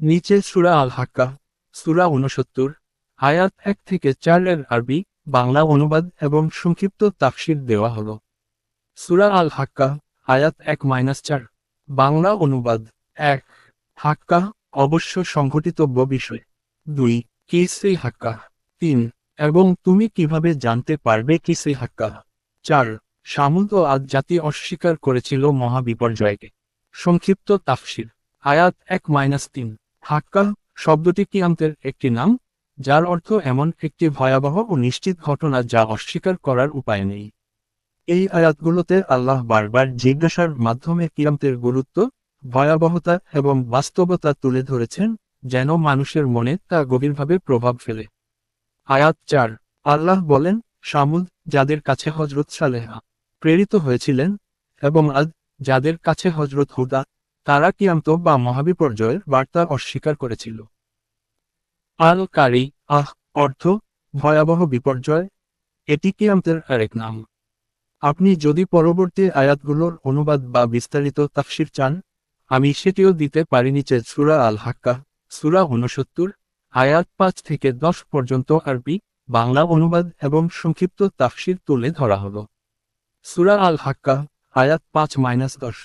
নিচে সুরা আল হাক্কা সুরা উনসত্তর আয়াত এক থেকে চার এর আরবি, বাংলা অনুবাদ এবং সংক্ষিপ্ত তাফসির দেওয়া হল। সুরা আল হাক্কা আয়াত এক মাইনাস চার, বাংলা অনুবাদ এক, হাক্কা অবশ্য সংঘটিতব্য বিষয়। দুই, কি সেই হাক্কা? তিন, এবং তুমি কীভাবে জানতে পারবে কি সেই হাক্কা? চার সামুদ ও আজ জাতি অস্বীকার করেছিল মহাবিপর্যয়কে। সংক্ষিপ্ত তাফসির, আয়াত এক মাইনাস তিন। হাক্কা শব্দটি কিয়ামতের একটি নাম, যার অর্থ এমন একটি ভয়াবহ ও নিশ্চিত ঘটনা যা অস্বীকার করার উপায় নেই। এই আয়াতগুলোতে আল্লাহ বারবার জিজ্ঞাসার মাধ্যমে কিয়ামতের গুরুত্ব, ভয়াবহতা এবং বাস্তবতা তুলে ধরেছেন, যেন মানুষের মনে তা গভীরভাবে প্রভাব ফেলে। আয়াত চার, আল্লাহ বলেন, সামুদ, যাদের কাছে হজরত সালেহা প্রেরিত হয়েছিলেন, এবং আদ, যাদের কাছে হজরত হুদা তারা কিয়ান্ত বা মহাবিপর্যয়ের বার্তা অস্বীকার করেছিল। আল কারি আহ, অর্থ, ভয়াবহ বিপর্যয়, এটি কিয়ামতের আরেক নাম। আপনি যদি পরবর্তী আয়াতগুলোর অনুবাদ বা বিস্তারিত তাফসির চান, আমি সেটিও দিতে পারি নিচে সুরা আল হাক্কা সুরা উনসত্তর আয়াত পাঁচ থেকে দশ পর্যন্ত আরবি, বাংলা অনুবাদ এবং সংক্ষিপ্ত তাফসির তুলে ধরা হল। সুরা আল হাক্কা আয়াত পাঁচ মাইনাস দশ,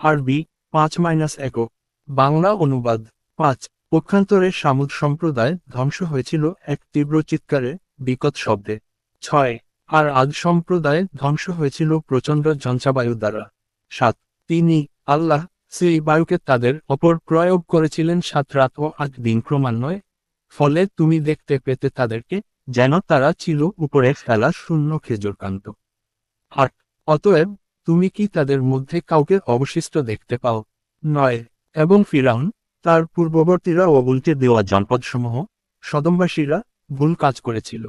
আরবি পাঁচ মাইনাস এক বাংলা অনুবাদ পাঁচ। পক্ষান্তরে সামুদ সম্প্রদায় ধ্বংস হয়েছিল এক তীব্র চিৎকারে, বিকট শব্দে। ছয়। আর আজ সম্প্রদায় ধ্বংস হয়েছিল প্রচণ্ড ঝঞ্ঝাবায়ু দ্বারা। সাত। তিনি আল্লাহ সেই বায়ুকে তাদের ওপর প্রয়োগ করেছিলেন সাত রাত ও আট দিন ক্রমান্বয়ে। ফলে তুমি দেখতে পেতে তাদেরকে যেন তারা ছিল উপরে ফেলা শূন্য খেজুর কান্ত। আট। অতএব তুমি কি তাদের মধ্যে কাউকে অবশিষ্ট দেখতে পাও? নয়। এবং ফিরাউন, তার পূর্ববর্তীরা উল্টে দেওয়া জনপদসমূহ, সদমবাসীরা ভুল কাজ করেছিল।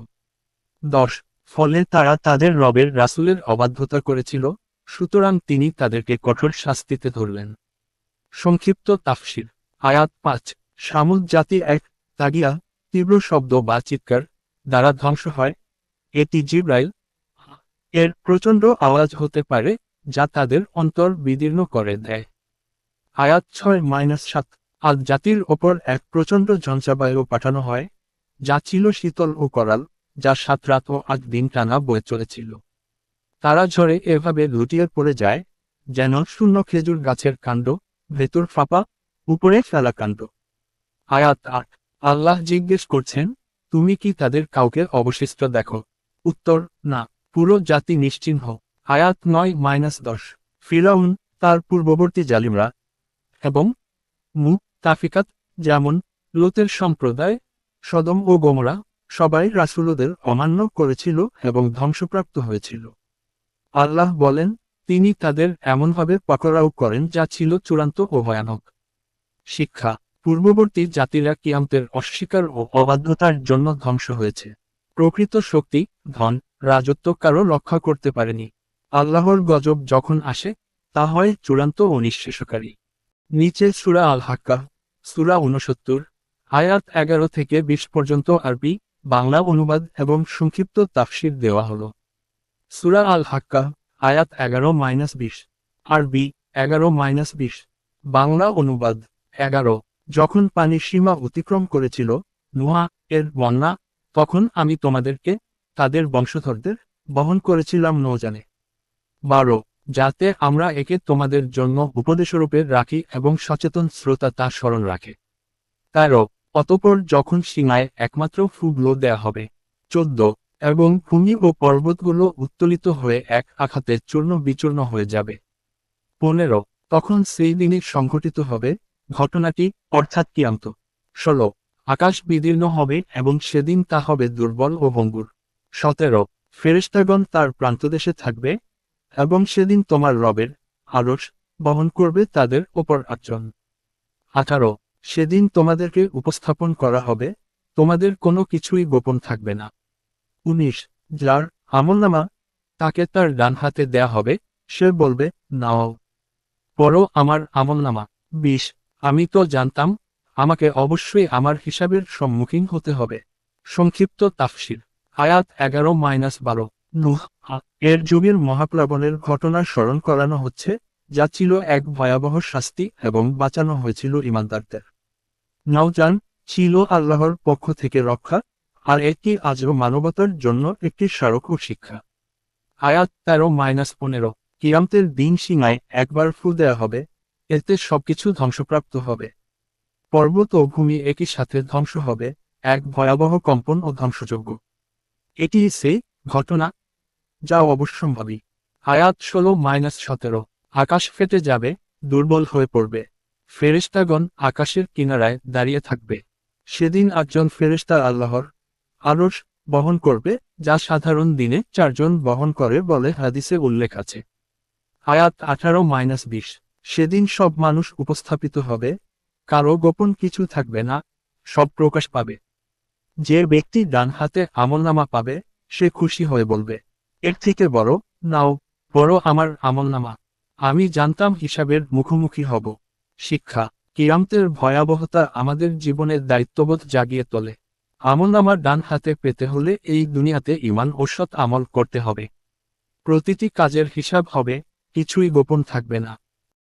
দশ। ফলে তারা তাদের রবের রাসুলের অবাধ্যতা করেছিল, সুতরাং তিনি তাদেরকে কঠোর শাস্তিতে ধরলেন। সংক্ষিপ্ত তাফসির। আয়াত পাঁচ। সামুদ জাতি এক, তাগিয়া, তীব্র শব্দ বা চিৎকার দ্বারা ধ্বংস হয়। এটি জিব্রাইল। এর প্রচণ্ড আওয়াজ হতে পারে যা তাদের অন্তর বিদীর্ণ করে দেয়। আয়াত ছয় মাইনাস সাত। আজ জাতির ওপর এক প্রচণ্ড ঝঞ্ঝাবায়ু পাঠানো হয়, যা ছিল শীতল ও করাল, যা সাত রাত ও আট দিন টানা বয়ে চলেছিল। তারা ঝড়ে এভাবে লুটিয়ে পড়ে যায়, যেন শূন্য খেজুর গাছের কাণ্ড, ভেতর ফাঁপা, উপরে ফেলা কাণ্ড। আয়াত আট। আল্লাহ জিজ্ঞেস করছেন, তুমি কি তাদের কাউকে অবশিষ্ট দেখো? উত্তর, না, পুরো জাতি নিশ্চিহ্ন। আয়াত নয় মাইনাস দশ। ফিরাউন, তার পূর্ববর্তী জালিমরা, এবং মু, তাফিকাত, যেমন লোতের সম্প্রদায়, সদম ও গোমরা, সবাই রাসুলদের অমান্য করেছিল এবং ধ্বংসপ্রাপ্ত হয়েছিল। আল্লাহ বলেন, তিনি তাদের এমনভাবে পাকড়াও করেন যা ছিল চূড়ান্ত ও ভয়ানক। শিক্ষা, পূর্ববর্তী জাতিরা কিয়ামতের অস্বীকার ও অবাধ্যতার জন্য ধ্বংস হয়েছে। প্রকৃত শক্তি, ধন, রাজত্ব কারও রক্ষা করতে পারেনি। আল্লাহর গজব যখন আসে, তা হয় চূড়ান্ত ও নিঃশেষকারী। নিচে সুরা আল হাক্কা সুরা উনসত্তর আয়াত এগারো থেকে বিশ পর্যন্ত আরবি, বাংলা অনুবাদ এবং সংক্ষিপ্ত তাফসির দেওয়া হল। সুরা আল হাক্কা আয়াত এগারো মাইনাস বিশ, আরবি এগারো মাইনাস বিশ, বাংলা অনুবাদ এগারো। যখন পানি সীমা অতিক্রম করেছিল, নুহা এর বন্যা, তখন আমি তোমাদেরকে, তাদের বংশধরদের, বহন করেছিলাম নৌজানে বারো, যাতে আমরা একে তোমাদের জন্য উপদেশরূপে রাখি এবং সচেতন শ্রোতা তা স্মরণ রাখে। তেরো, অতপর যখন সীমায় একমাত্র ফুগলো দেয়া হবে, চোদ্দ, এবং ভূমি ও পর্বতগুলো উত্তোলিত হয়ে এক আঘাতে চূর্ণ বিচূর্ণ হয়ে যাবে। পনেরো, তখন সেই দিনই সংঘটিত হবে ঘটনাটি, অর্থাৎ কিয়ান্ত ষোলো, আকাশ বিদীর্ণ হবে এবং সেদিন তা হবে দুর্বল ও ভঙ্গুর। সতেরো ফেরেস্তাগণ তার প্রান্তদেশে থাকবে এবং সেদিন তোমার রবের আরস বহন করবে তাদের ওপর আচরণ আঠারো, সেদিন তোমাদেরকে উপস্থাপন করা হবে, তোমাদের কোনো কিছুই গোপন থাকবে না। উনিশ, যার আমলনামা তাকে তার ডান হাতে দেয়া হবে, সে বলবে, নাও। পরও আমার আমলনামা। বিশ, আমি তো জানতাম, আমাকে অবশ্যই আমার হিসাবের সম্মুখীন হতে হবে। সংক্ষিপ্ত তাফসির। আয়াত এগারো মাইনাস বারো। নুহ। এর যুগের মহাপ্লাবনের ঘটনা স্মরণ করানো হচ্ছে, যা ছিল এক ভয়াবহ শাস্তি এবং বাঁচানো হয়েছিল ইমানদারদের। নওজান ছিল আল্লাহর পক্ষ থেকে রক্ষা, আর এটি আজও মানবতার জন্য একটি স্মারক ও শিক্ষা। আয়াত তেরো মাইনাস পনেরো, কিয়ামতের দিন সীমায় একবার ফু দেয়া হবে, এতে সবকিছু ধ্বংসপ্রাপ্ত হবে। পর্বত ও ভূমি একই সাথে ধ্বংস হবে, এক ভয়াবহ কম্পন ও ধ্বংসযোগ্য এটি সেই ঘটনা যা অবশ্যম্ভাবী। আয়াত ষোলো মাইনাস সতেরো। আকাশ ফেটে যাবে, দুর্বল হয়ে পড়বে। ফেরেশতাগণ আকাশের কিনারায় দাঁড়িয়ে থাকবে। সেদিন একজন ফেরেশতা আল্লাহর আরশ বহন করবে, যা সাধারণ দিনে চারজন বহন করে বলে হাদিসে উল্লেখ আছে। আয়াত আঠারো মাইনাস বিশ। সেদিন সব মানুষ উপস্থাপিত হবে। কারও গোপন কিছু থাকবে না, সব প্রকাশ পাবে। যে ব্যক্তি ডান হাতে আমলনামা পাবে, সে খুশি হয়ে বলবে। এর থেকে বড়, নাও, বড় আমার আমলনামা। আমি জানতাম হিসাবের মুখোমুখি হব। শিক্ষা, কিয়ামতের ভয়াবহতা আমাদের জীবনের দায়িত্ববোধ জাগিয়ে তোলে। আমলনামার ডান হাতে পেতে হলে এই দুনিয়াতে ইমান ও আমল করতে হবে। প্রতিটি কাজের হিসাব হবে, কিছুই গোপন থাকবে না।